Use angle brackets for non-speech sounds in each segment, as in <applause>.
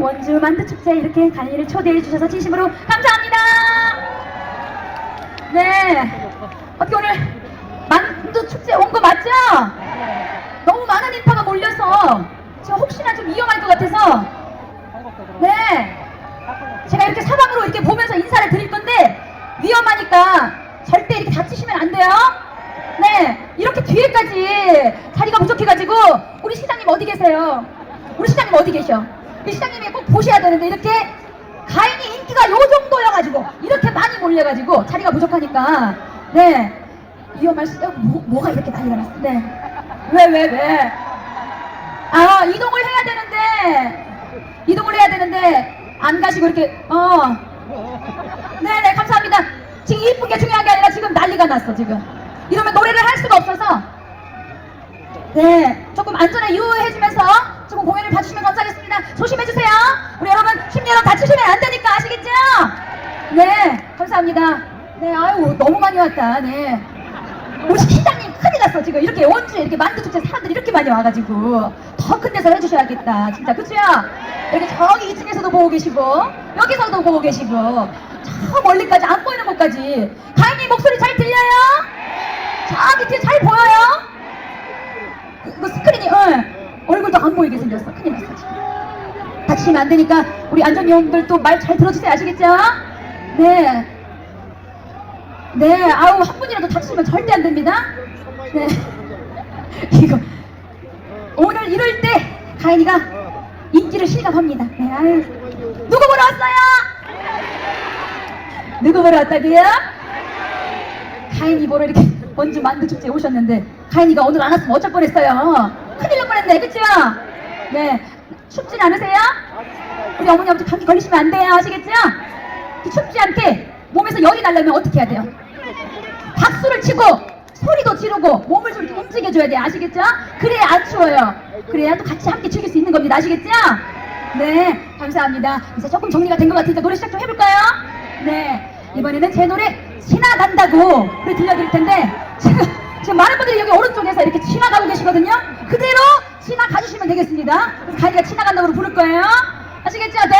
원주 만두축제 이렇게 간이를 초대해 주셔서 진심으로 감사합니다. 네. 어떻게 오늘 만두축제 온 거 맞죠? 너무 많은 인파가 몰려서 지금 혹시나 좀 위험할 것 같아서 네. 제가 이렇게 사방으로 이렇게 보면서 인사를 드릴 건데 위험하니까 절대 이렇게 다치시면 안 돼요. 네, 이렇게 뒤에까지 자리가 부족해가지고 우리 시장님 어디 계세요? 우리 시장님 어디 계셔? 시장님이 꼭 보셔야 되는데 이렇게 가인이 인기가 요 정도여가지고 이렇게 많이 몰려가지고 자리가 부족하니까 네 위험할 수. 어, 뭐, 뭐가 이렇게 난리가 났어? 네. 왜 왜 왜? 아 이동을 해야 되는데 이동을 해야 되는데 안 가시고 이렇게 어 네네 감사합니다 지금 이쁜 게 중요한 게 아니라 지금 난리가 났어 지금 이러면 노래를 할 수가 없어서 네 조금 안전에 유의해주면서 조금 공연을 봐주시면 감사하겠습니다. 조심해주세요. 우리 여러분 심리로 다치시면 안 되니까 아시겠죠? 네 감사합니다. 네 아유 너무 많이 왔다. 네. 우리 시장님 큰일 났어 지금. 이렇게 원주에 이렇게 만두축제 사람들이 이렇게 많이 와가지고. 더 큰 데서 해주셔야겠다 진짜. 그치요? 여기 저기 2층에서도 보고 계시고 여기서도 보고 계시고. 저 멀리까지 안 보이는 곳까지. 가인님 목소리 잘 들려요? 저기 뒤에 잘 보여요? 그, 그 스크린이 응. 얼굴도 안 보이게 생겼어 큰일 났어 지금 다치시면 안 되니까 우리 안전요원들 또 말 잘 들어주세요 아시겠죠? 네 네, 아우 한 분이라도 다치시면 절대 안 됩니다. 네, <laughs> 이거 오늘 이럴 때 가인이가 인기를 실감합니다. 네, 아유 누구 보러 왔어요? 누구 보러 왔다고요? 가인이 보러 이렇게 <laughs> 원주 만두 축제에 오셨는데 가인이가 오늘 안 왔으면 어쩔 뻔했어요. 날 뻔했네, 그쵸? 네, 춥진 않으세요? 우리 어머니 아버지 감기 걸리시면 안 돼요, 아시겠죠? 이 춥지 않게 몸에서 열이 나려면 어떻게 해야 돼요? 박수를 치고 소리도 지르고 몸을 좀 움직여줘야 돼 아시겠죠? 그래야 안 추워요 그래야 또 같이 함께 즐길 수 있는 겁니다 아시겠죠? 네 감사합니다 이제 조금 정리가 된 것 같으니까 노래 시작 좀 해볼까요? 네 이번에는 제 노래 지나간다고 를 들려드릴 텐데 지금, 지금 많은 분들이 여기 오른쪽에서 이렇게 지나가고 계시거든요 그대로 지나가 주시면 되겠습니다. 가인이가 지나간다고 부를 거예요. 아시겠죠? 네.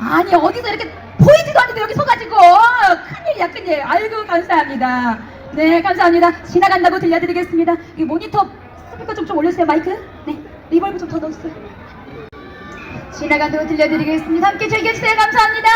아니 어디서 이렇게 보이지도 않는데 여기 서가지고. 큰일이야 큰일. 아이고 감사합니다. 네 감사합니다. 지나간다고 들려드리겠습니다. 이 모니터 스피커 좀, 좀 올려주세요 마이크. 네 리벌브 좀 더 넣어주세요. 지나간다고 들려드리겠습니다. 함께 즐겨주세요. 감사합니다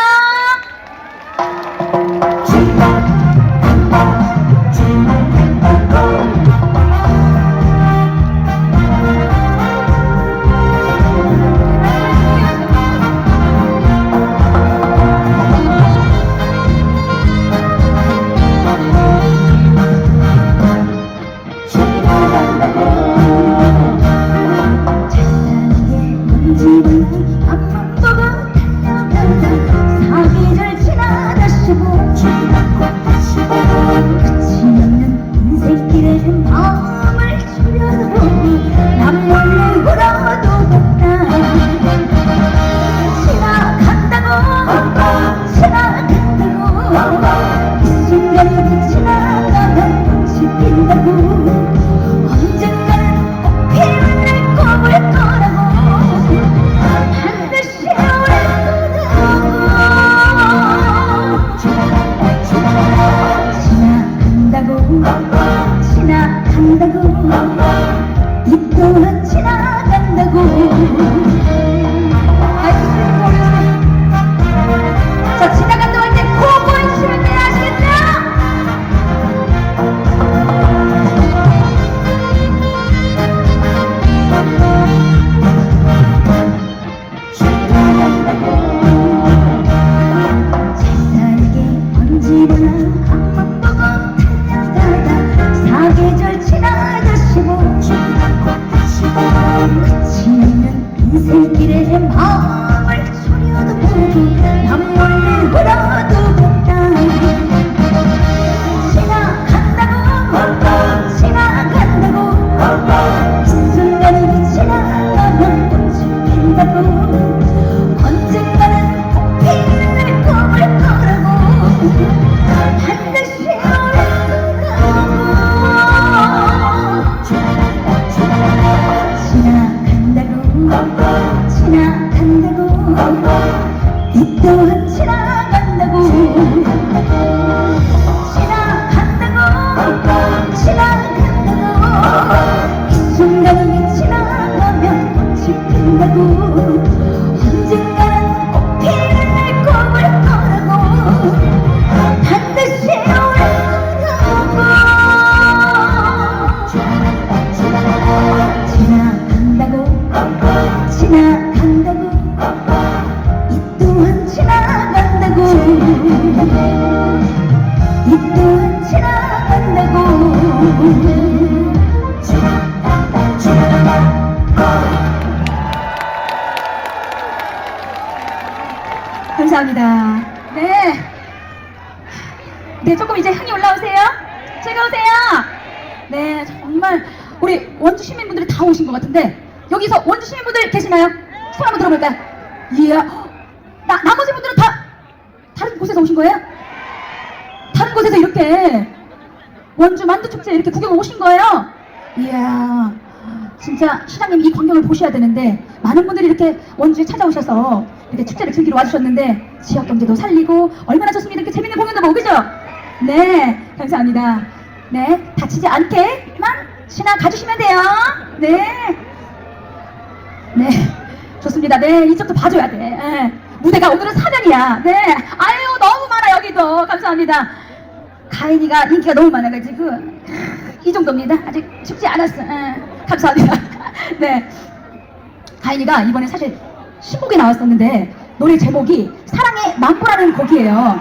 감사합니다. 네. 네, 조금 이제 흥이 올라오세요. 즐거우세요. 네, 정말 우리 원주 시민분들이 다 오신 것 같은데 여기서 원주 시민분들 계시나요? 손 한번 들어볼까요? 이야, 나, 나머지 분들은 다 다른 곳에서 오신 거예요? 다른 곳에서 이렇게 원주 만두축제 이렇게 구경 오신 거예요? 이야, 진짜 시장님 이 광경을 보셔야 되는데 많은 분들이 이렇게 원주에 찾아오셔서 이렇게 축제를 즐기러 와주셨는데 지역 경제도 살리고 얼마나. 이렇게 재밌는 공연도 보고 그죠? 네, 감사합니다. 네, 다치지 않게만 지나가 주시면 돼요. 네. 네, 좋습니다. 네, 이쪽도 봐줘야 돼. 예. 무대가 오늘은 사전이야. 네, 아유 너무 많아 여기도 감사합니다. 가인이가 인기가 너무 많아가지고 이 정도입니다. 아직 죽지 않았어. 예. 감사합니다. <laughs> 네, 가인이가 이번에 사실 신곡이 나왔었는데 노래 제목이 사랑의 망보라는 곡이에요.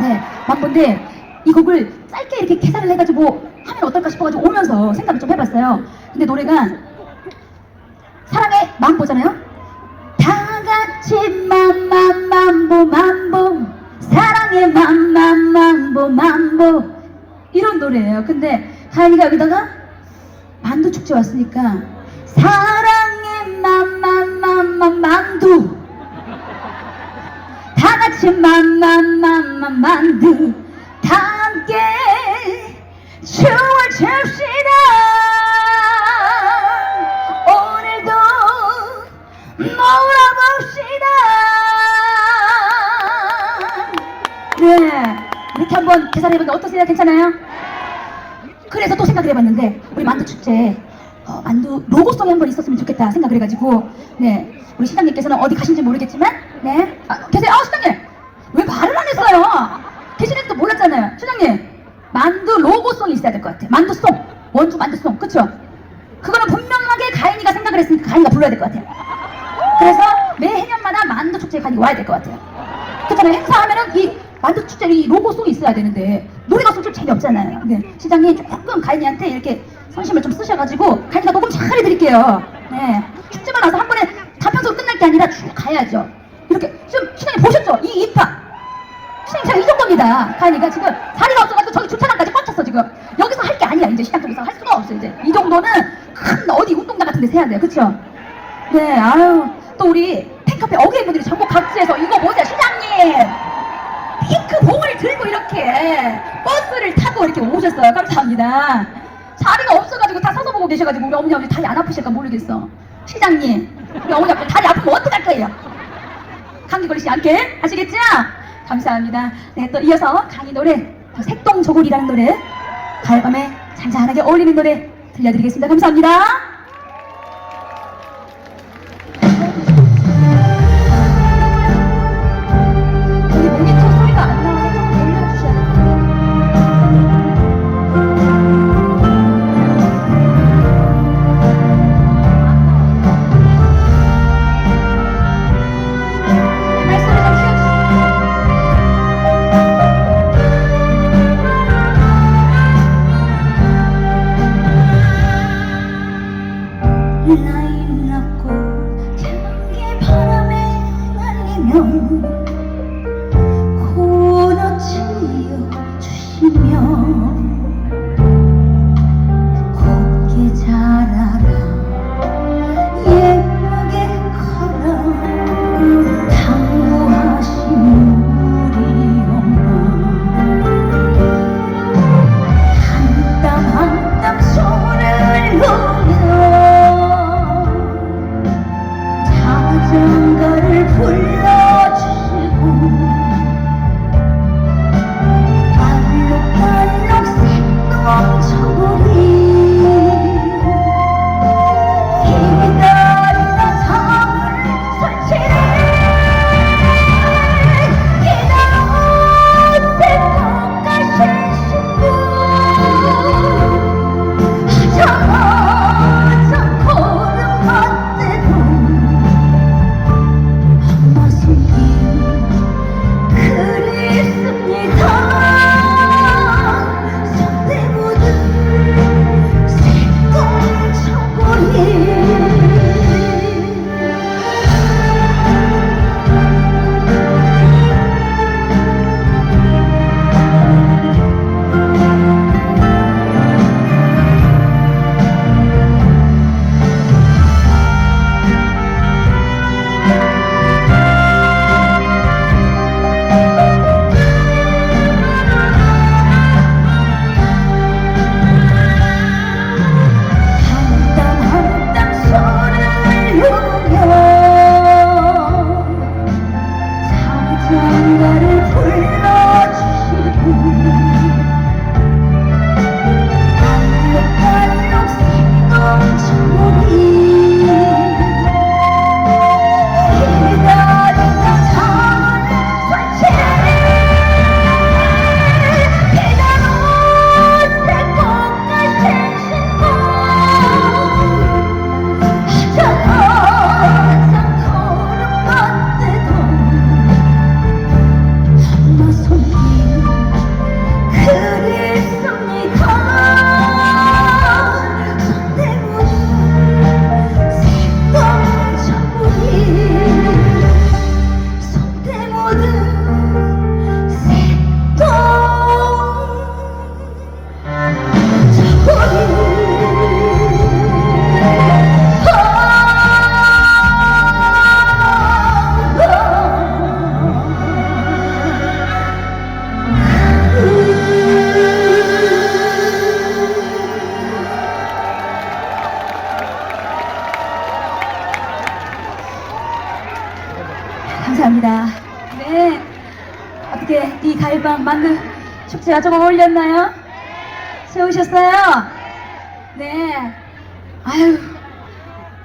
네, 망보인데 이 곡을 짧게 이렇게 계산을 해가지고 하면 어떨까 싶어가지고 오면서 생각을 좀 해봤어요. 근데 노래가 사랑의 mam보잖아요. 다 같이 맘맘mam보 mam보 사랑의 맘맘mam보 mam보 이런 노래예요. 근데 가인이가 여기다가 만두 축제 왔으니까 사랑의 맘맘맘맘 만두 다 같이 맘맘맘맘 만두 다 함께 춤을 춥시다 오늘도 놀아봅시다 네 이렇게 한번 계산해보니까 어떠세요? 괜찮아요? 그래서 또 생각을 해봤는데 우리 만두 축제 어, 만두 로고송이 한번 있었으면 좋겠다 생각을 해가지고 네 우리 시장님께서는 어디 가신지 모르겠지만 네 아, 계세요? 아 시장님 왜 했어요? 계시는지도 몰랐잖아요 시장님 만두 로고송이 있어야 될 것 같아 만두송 원주 만두송 그쵸? 그거는 분명하게 가인이가 생각을 했으니까 가인이가 불러야 될 것 같아요 그래서 매 해년마다 만두 축제에 가인이가 와야 될 것 같아요 그렇잖아요 행사하면은 이 만두 축제 이 로고송이 있어야 되는데 노래 가수 좀 재미 없잖아요. 네. 시장님 조금 가인이한테 이렇게 선심을 좀 쓰셔가지고 가인이가 녹음 잘 해드릴게요. 네. 축제만 와서 한 번에 단편으로 끝날 게 아니라 쭉 가야죠. 이렇게 지금 시장님 보셨죠? 이 입학. 시장님 제가 이 정도입니다. 가인이가 지금 자리가 없어가지고 저기 주차장까지 꽉 찼어 지금. 여기서 할 게 아니야 이제 시장 쪽에서 할 수가 없어 이제. 이 정도는 큰 어디 운동장 같은 데서 해야 돼요. 그쵸? 네. 아유 또 우리 팬카페 어게인 분들이 전국 각지에서 이거 뭐냐 시장님. 핑크 봉을 들고 이렇게 버스를 타고 이렇게 오셨어요. 감사합니다. 자리가 없어가지고 다 서서 보고 계셔가지고 우리 어머니 아버지 다리 안 아프실까 모르겠어. 시장님, 우리 어머니 아버지 다리 아프면 어떡할 거예요? 감기 걸리지 않게 아시겠죠? 감사합니다. 네, 또 이어서 강의 노래 더 색동조골이라는 노래 가을밤에 잔잔하게 어울리는 노래 들려드리겠습니다. 감사합니다. 제가 좀 어울렸나요? 세우셨어요? 네. 아유,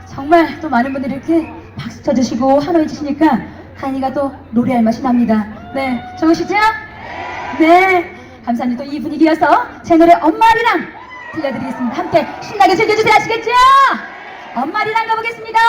정말 또 많은 분들이 이렇게 박수 쳐주시고 환호해 주시니까 하인이가 또 노래할 맛이 납니다. 네. 좋으시죠? 네. 감사합니다. 또 이 분위기여서 제 노래 엄마리랑 들려드리겠습니다. 함께 신나게 즐겨주세요. 아시겠죠? 엄마리랑 가보겠습니다.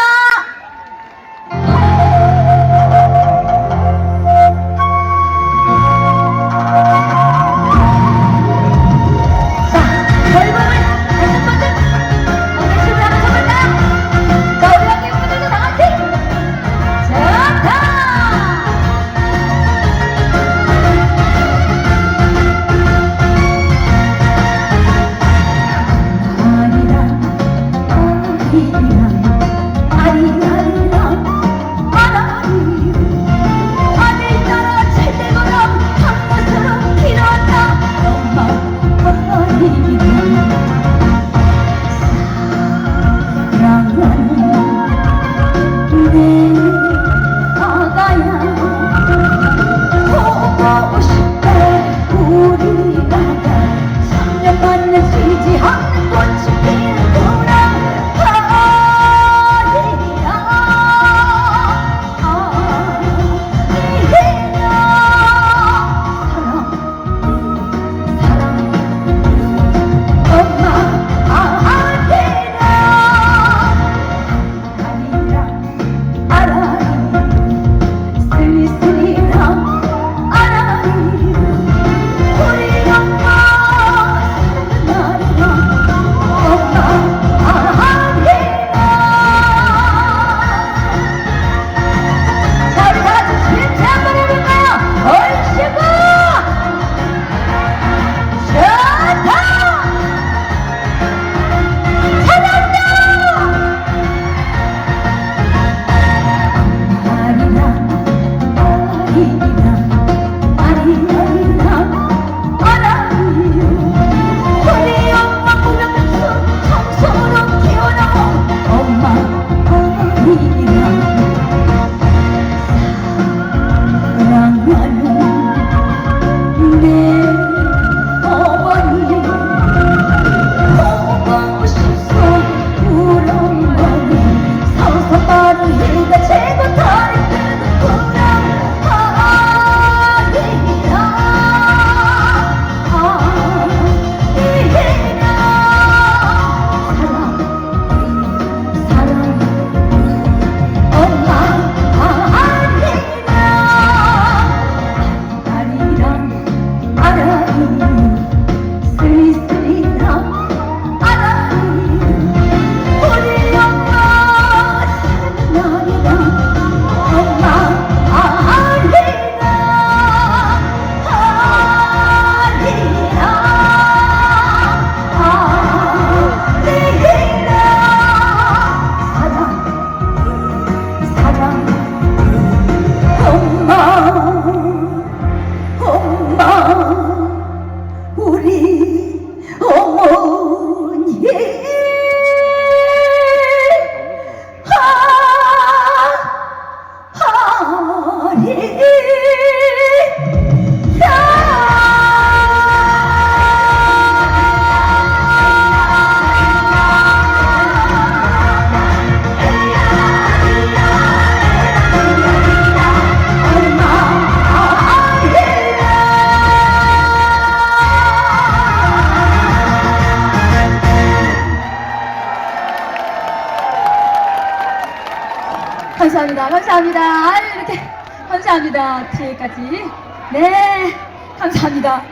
네, 감사합니다.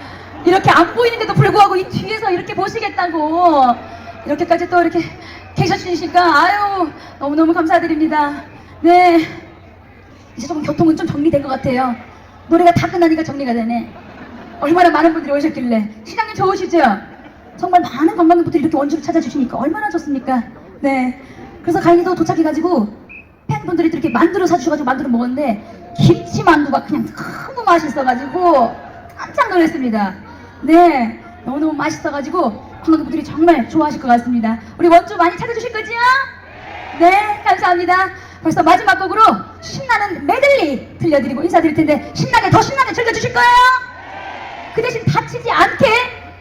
이렇게 안 보이는데도 불구하고 이 뒤에서 이렇게 보시겠다고 이렇게까지 또 이렇게 계셔주시니까 아유 너무너무 감사드립니다. 네, 이제 조금 교통은 좀 정리된 것 같아요. 노래가 다 끝나니까 정리가 되네. 얼마나 많은 분들이 오셨길래 시장님 좋으시죠? 정말 많은 관광객분들이 이렇게 원주를 찾아주시니까 얼마나 좋습니까? 네. 그래서 가인이도 도착해가지고 팬분들이 또 이렇게 만두를 사주셔가지고 만두를 먹었는데 김치 만두가 그냥 너무 맛있어가지고 깜짝 놀랐습니다. 네. 너무너무 맛있어가지고 관광객분들이 정말 좋아하실 것 같습니다. 우리 원주 많이 찾아주실 거지요? 네. 감사합니다. 벌써 마지막 곡으로 신나는 메들리 들려드리고 인사드릴 텐데 신나게 더 신나게 즐겨주실 거예요? 그 대신 다치지 않게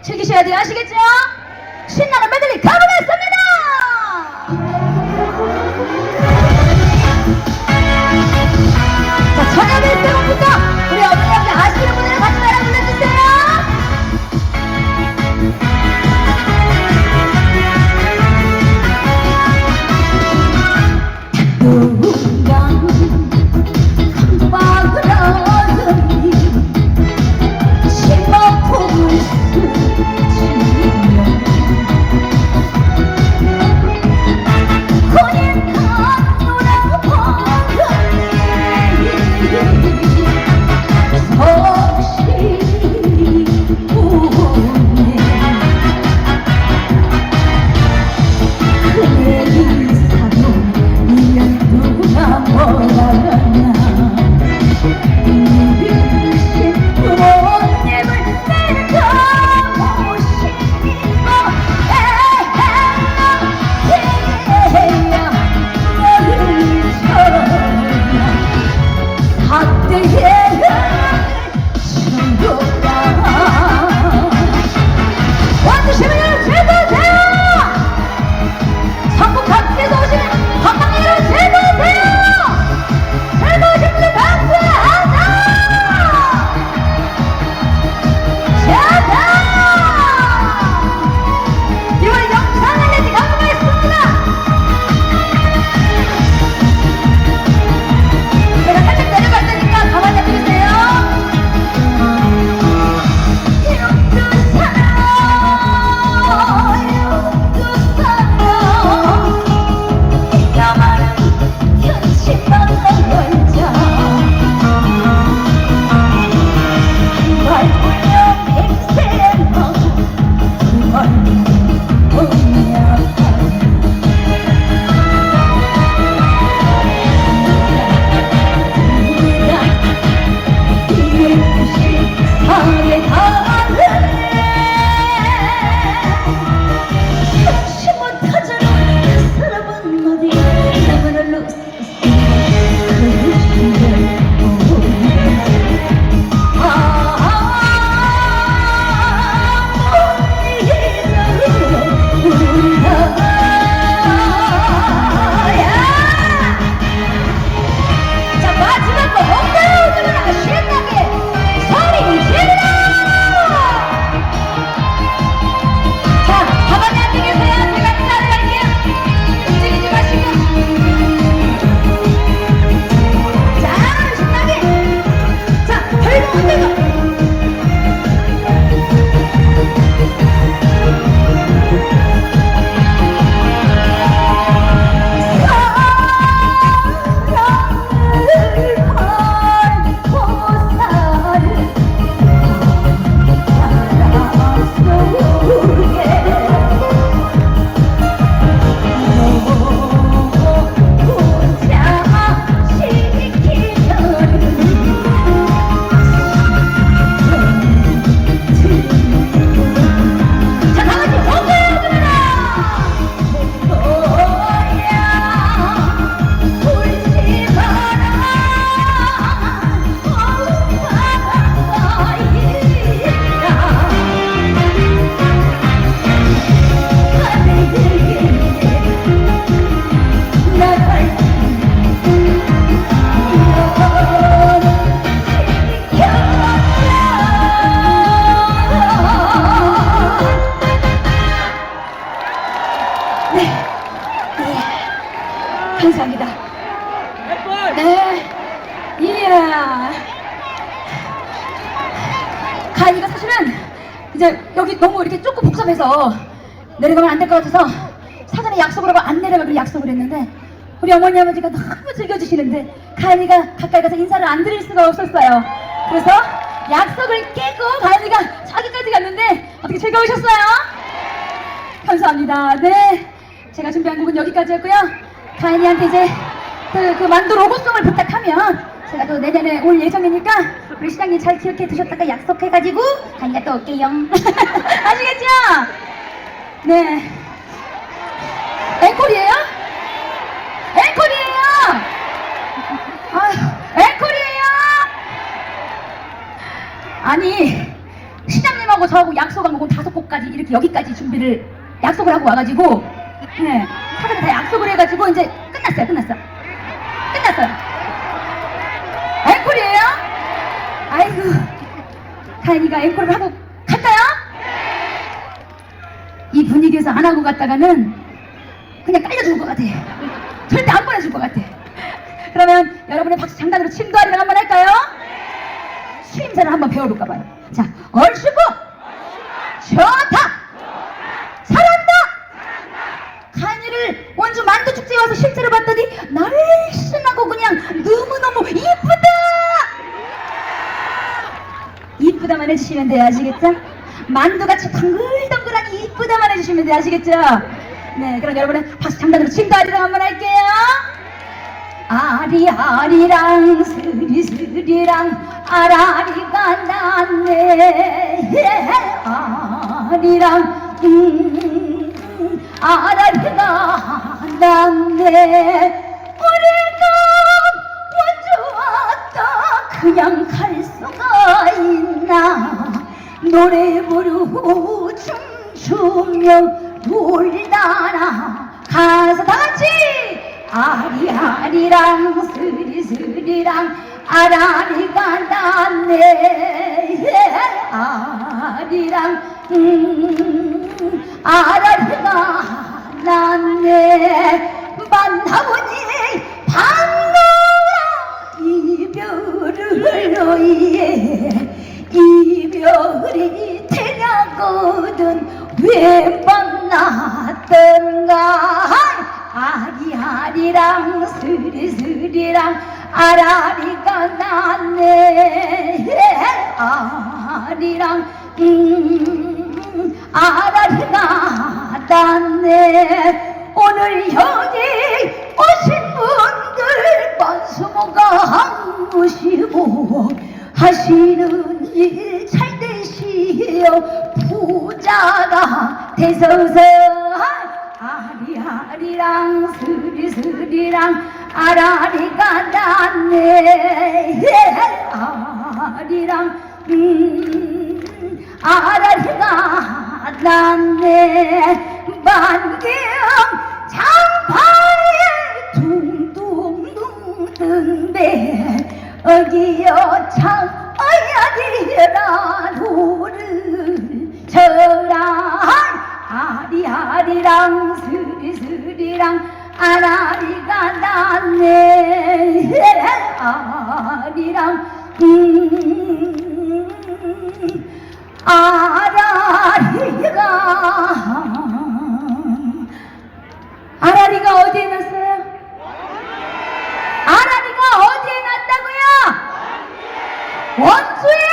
즐기셔야 돼요. 아시겠죠? 신나는 메들리 가보겠습니다! 내려가면 안 될 것 같아서 사전에 약속을 하고 안 내려가기로 약속을 했는데 우리 어머니 아버지가 너무 즐겨주시는데 가인이가 가까이 가서 인사를 안 드릴 수가 없었어요. 그래서 약속을 깨고 가인이가 자기까지 갔는데 어떻게 즐거우셨어요? 감사합니다. 네. 제가 준비한 곡은 여기까지였고요. 가인이한테 이제 그, 그 만두 로고송을 부탁하면 제가 또 내년에 올 예정이니까 우리 시장님 잘 기억해 두셨다가 약속해가지고 가인이가 또 올게요. <laughs> 아시겠죠? 네. 앵콜이에요? 앵콜이에요! 아유, 앵콜이에요! 아니, 시장님하고 저하고 약속한 거고 다섯 곡까지 이렇게 여기까지 준비를 약속을 하고 와가지고, 네. 사람이 다 약속을 해가지고 이제 끝났어요, 끝났어. 끝났어요. 앵콜이에요? 아이고, 다행히가 앵콜을 하고 안 하고 갔다가는 그냥 깔려줄 것 같아 절대 안 보내줄 것 같아 그러면 여러분의 박수 장단으로 침도하리를 한번 할까요? 추임새를 한번 배워볼까 봐요. 자, 얼씨구 좋다 잘한다 간이를 원주 만두 축제에 와서 실제로 봤더니 날씬하고 그냥 너무너무 이쁘다 이쁘다만 해주시면 돼요 아시겠죠? 만두같이 덩글덩글하니 돼요 아시겠죠? 네 그럼 여러분의 박수 장단으로 침도하리를 한번 할게요. 아리 아리랑 스리 스리랑 아라리가 났네. 아리랑 음, 아라리가 났네. 그냥 갈 수가 있나? 노래 부르고 춤 추며 놀다나 가서 다 같이 아리아리랑 스리스리랑 아라리가 났네. 아리랑 음, 아라리가 났네. 만나보니 반가워 이별을 너희의 왜 만났던가. 아리아리랑 스리스리랑 아라리가 났네. 아리랑 음 아라리가 났네. 오늘 여기 오신 분들 번수모가 한 것이고 하시는 부자가 되소서 아리아리랑 스리스리랑 아라리가 났네. 아리랑 음 아라리가 났네. 만경 장파에 둥둥 둥든데 어기여 참 어야리라 노를 저랑 아리아리랑 스리스리랑 아라리가 났네 아리랑 음 아라리가 아라리가 어디에 났어요? 아라리가 어디에 났다고요? 원수에